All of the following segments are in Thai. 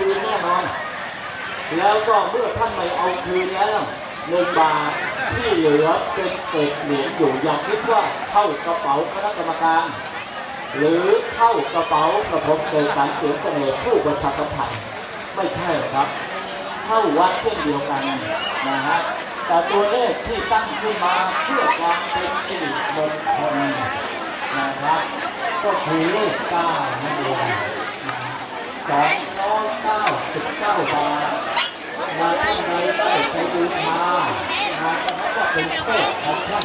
คืนแน่นอน แล้วก็เมื่อท่านไม่เอาคืนแล้วเงินบาทที่เหลือเป็นเศษเหรียญอยู่อย่าคิดว่าเข้ากระเป๋าคณะกรรมการ หรือเข้ากระเป๋ากระผมเกิดสารเสียงเสน่ห์ผู้ประชาสัมพันธ์ไม่ใช่ครับ เข้าวัดเช่นเดียวกันนะฮะแต่ตัวเลขที่ตั้งขึ้นมาเพื่อความเป็นสิริมงคลนะครับก็คือเลขเก้านั่นเองสองร้ อยเก้าสิบเก้าบาทมาท่านใดได้ไปบูชามาก็นับว่าเป็นเทพของท่าน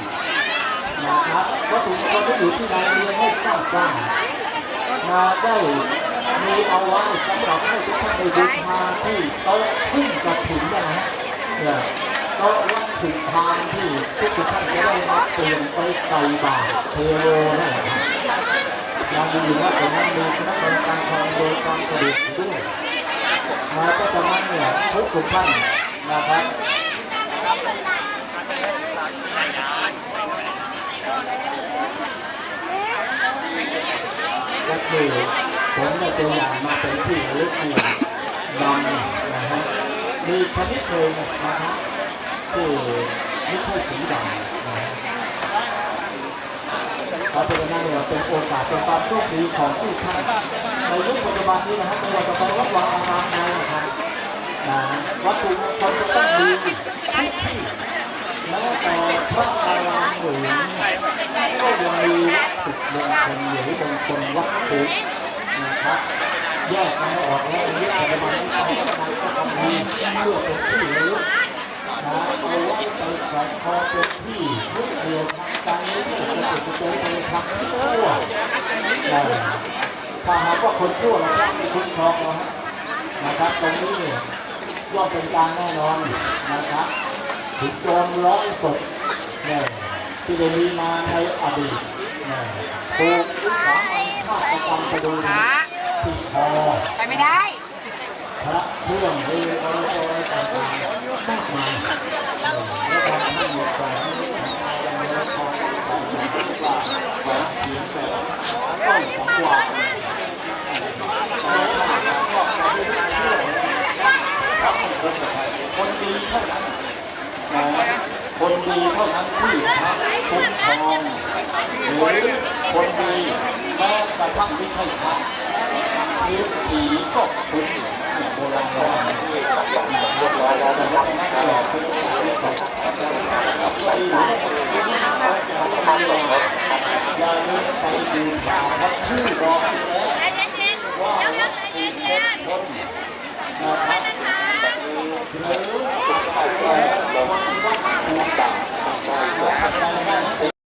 นะครับวัตถุมงคลที่อยู่ที่ใดเรียนให้สร้างสร้ามาได้มีเอาไว้สำหรับให้ทุกท่านได้บูชาที่โต๊ะขึ้นกระถิ่นนะฮะเนี่ยโต๊ะวัดถิ่นทานที่ทุกท่านจะได้รับเปลี่ยนไปใส่บาตรเทโลนั่นแหละครับยังมีอยู่ว่าตรงนั้นมีคณะกรรมการทองโดยการกระดิ่งด้วย นะเพราะฉะนั้นเนี่ยทุกทุกท่านนะครับก็คือผมได้ตัวอย่างมาเป็นที่ระลึกที่นำนะฮะมีชนิดหนึ่งนะฮะที่ไม่ใช่สีดำนะฮะครับเป็นนั่นเนี่ยเป็นโอกาสเป็นความโชคดีของผู้ท่านในยุคปัจ จุบันนี้นะฮะไม่ว่าจะไปวัดวาอารามใดนะครับนะวัตถุมงคลจะต้องดีทุกที่แม้แต่พระอารามหลวงก็ยังมีวัตถุมงคลหรือมงคลวัตถุนะครับแยกกันออกแล้วในยุคปัจจุบันนี้เขาก็ทำก็ทำดีเพื่อเป็นที่ระลึกนะเอาไว้ไปใส่คอเป็นที่ยึดเหนี่ยวทางการเงินที่จะติดตัวไปทางชั่วนะ ถ้าหากว่าคนชั่วเราต้องมีคุ้มครองเราฮะนะครับ ตรงนี้เนี่ยย่อมเป็นการแน่นอนนะครับถึงโจรร้อยศพเนี่ยที่ได้มีมาในอดีตเนี่ยถูกวิสามันฆาตกรรมไปดูที่คอไปไม่ได้พระเครื่องเรืออะไรต่างๆมากมายและทำให้มีความรู้ความรู้ความว่าแหวนเสียงแบบต้นของกวางค นดีเท่านั้นนะคนดีเท่านั้นที่พระคุ้มครองหรือคนดีแม้กระทั่งที่ไม่พระหรือผีก็คุ้มโบราณว่าแต่ว่าไม่ตลอดเป็นอย่าลืมไปดูข่าวครับชื่อบอใจเย็นๆว่าเดี๋ยวเดี๋ยวใจเย็นๆ